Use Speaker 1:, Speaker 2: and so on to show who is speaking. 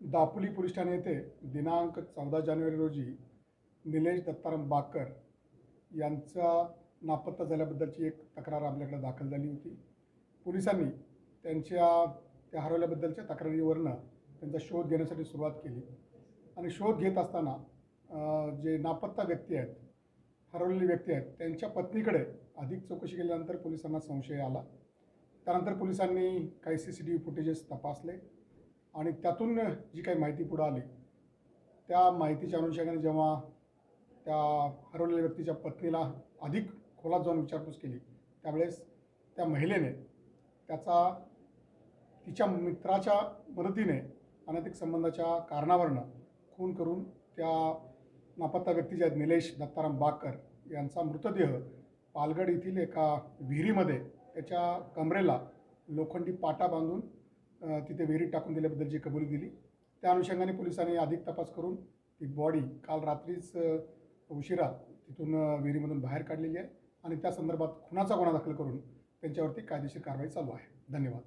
Speaker 1: Dapoli police Thane येथे दिनांक चौदा जानेवारी रोजी निलेश दत्ताराम बाकर यांचा नापत्ता झाल्याबद्दलची एक तक्रार आपल्याकडे दाखल झाली होती. पोलिसांनी त्यांच्या त्या हरवल्याबद्दलच्या तक्रारीवरनं त्यांचा शोध घेण्यासाठी सुरुवात केली. आणि शोध घेत असताना जे नापत्ता व्यक्ती आहेत हरवलेली व्यक्ती आहेत त्यांच्या पत्नीकडे अधिक चौकशी केल्यानंतर पोलिसांना संशय आला. त्यानंतर पोलिसांनी काही C C T V footages तपासले. आणि त्यातून जी काही माहिती पुढं आली त्या माहितीच्या अनुषंगाने जेव्हा त्या हरवलेल्या व्यक्तीच्या पत्नीला अधिक खोलात जाऊन विचारपूस केली त्यावेळेस त्या महिलेने त्याचा तिच्या मित्राच्या मदतीने अनैतिक संबंधाच्या कारणावरनं खून करून त्या नापत्ता व्यक्ती जे आहेत निलेश दत्ताराम बाकर यांचा मृतदेह पालगड येथील एका विहिरीमध्ये त्याच्या कमरेला लोखंडी पाटा बांधून तिथे विहिरीत टाकून दिल्याबद्दलची कबुली दिली त्या अनुषंगाने पोलिसांनी अधिक तपास करून ती बॉडी काल रात्रीच उशिरा तिथून विहिरीमधून बाहेर काढलेली आहे आणि त्या संदर्भात खुनाचा गुन्हा दाखल करून त्यांच्यावरती कायदेशीर कारवाई चालू आहे. धन्यवाद.